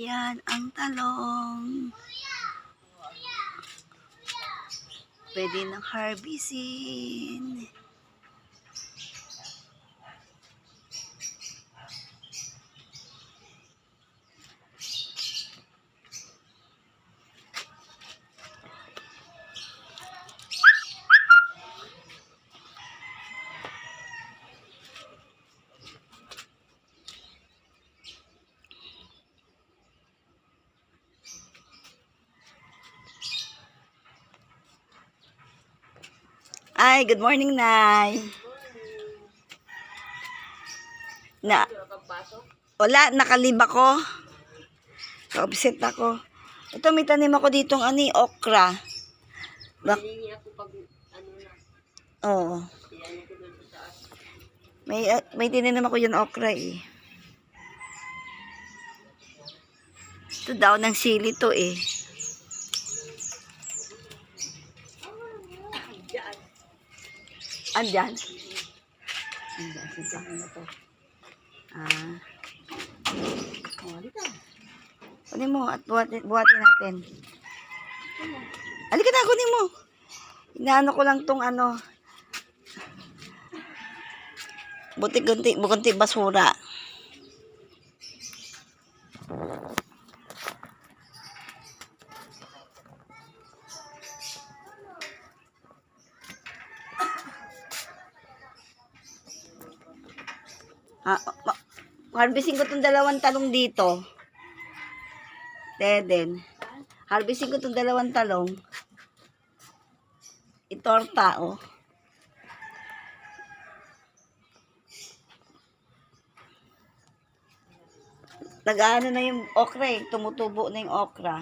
Ayan, ang talong. Pwede ng harvestin. Ay, good morning, Nay. Na, wala, nakalib ako. Ka-upset ako. Ito, may tanim ako ditong ani, okra. Bak Oo. May, uh, may tinanim ako yung okra eh. Ito daw ng sili to eh. Andyan. Andyan. Sintahan na to. Ah. Oh, dito. Kunin mo at buhatin, buhatin natin. Halika na, kunin mo. Inaano ko lang tong ano. Buti-gunti, bukunti basura. Ah, ma- ko tong dalawang talong dito. Teden. Harvesting ko tong dalawang talong. Itorta, oh. Nag-ano na yung okra eh. Tumutubo na yung okra.